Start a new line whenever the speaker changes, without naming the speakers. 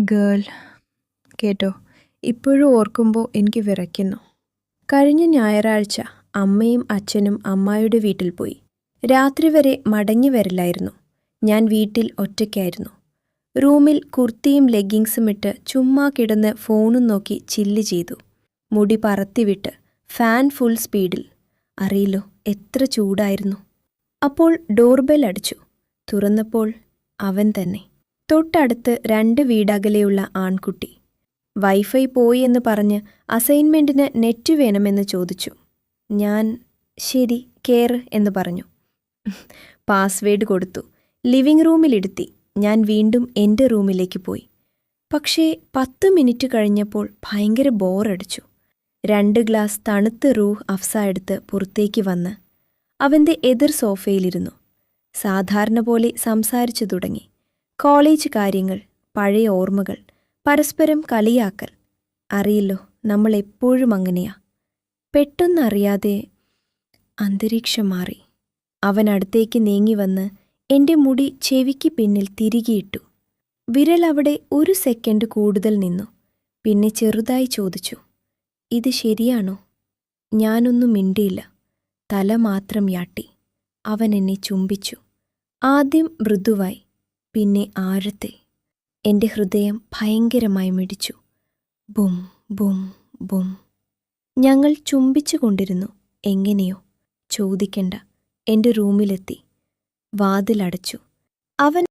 Girl കേട്ടോ? ഇപ്പോഴും ഓർക്കുമ്പോൾ എനിക്ക് വിറയ്ക്കുന്നു. കഴിഞ്ഞ ഞായറാഴ്ച അമ്മയും അച്ഛനും അമ്മായിയുടെ വീട്ടിൽ പോയി. രാത്രി വരെ മടങ്ങി വരില്ലായിരുന്നു. ഞാൻ വീട്ടിൽ ഒറ്റയ്ക്കായിരുന്നു. റൂമിൽ കുർത്തിയും ലെഗ്ഗിങ്സും ഇട്ട് ചുമ്മാ കിടന്ന് ഫോണും നോക്കി ചില്ല് ചെയ്തു. മുടി പറത്തിവിട്ട് ഫാൻ ഫുൾ സ്പീഡിൽ. അറിയില്ലോ എത്ര ചൂടായിരുന്നു. അപ്പോൾ ഡോർബെൽ അടിച്ചു. തുറന്നപ്പോൾ അവൻ തന്നെ. തൊട്ടടുത്ത് രണ്ട് വീടകലെയുള്ള ആൺകുട്ടി. വൈഫൈ പോയി എന്ന് പറഞ്ഞ് അസൈൻമെന്റിന് നെറ്റ് വേണമെന്ന് ചോദിച്ചു. ഞാൻ ശരി കെയർ എന്ന് പറഞ്ഞു. പാസ്വേഡ് കൊടുത്തു. ലിവിംഗ് റൂമിലിരുത്തി ഞാൻ വീണ്ടും എന്റെ റൂമിലേക്ക് പോയി. പക്ഷേ പത്ത് മിനിറ്റ് കഴിഞ്ഞപ്പോൾ ഭയങ്കര ബോറടിച്ചു. രണ്ട് ഗ്ലാസ് തണുത്ത റൂഹ് അഫ്സ എടുത്ത് പുറത്തേക്ക് വന്ന് അവന്റെ എതിർ സോഫയിലിരുന്നു. സാധാരണ പോലെ സംസാരിച്ചു തുടങ്ങി. കോളേജ് കാര്യങ്ങൾ പഴയ ഓർമ്മകൾ പരസ്പരം കളിയാക്കൽ. അറിയില്ലോ നമ്മൾ എപ്പോഴും അങ്ങനെയാ. പെട്ടെന്നറിയാതെ അന്തരീക്ഷം മാറി. അവൻ അടുത്തേക്ക് നീങ്ങി വന്ന് എന്റെ മുടി ചെവിക്ക് പിന്നിൽ തിരികെയിട്ടു. വിരൽ അവിടെ ഒരു സെക്കൻഡ് കൂടുതൽ നിന്നു. പിന്നെ ചെറുതായി ചോദിച്ചു ഇത് ശരിയാണോ? ഞാനൊന്നും മിണ്ടിയില്ല. തല മാത്രം യാട്ടി. അവൻ എന്നെ ചുംബിച്ചു. ആദ്യം മൃദുവായി. പിന്നെ ആഴത്തെ എന്റെ ഹൃദയം ഭയങ്കരമായി മിടിച്ചു. Boom boom boom. ഞങ്ങൾ ചുംബിച്ചുകൊണ്ടിരുന്നു എങ്ങനെയോ? ചോദിക്കണ്ട. എന്റെ റൂമിലെത്തി. വാതിലടച്ചു. അവൻ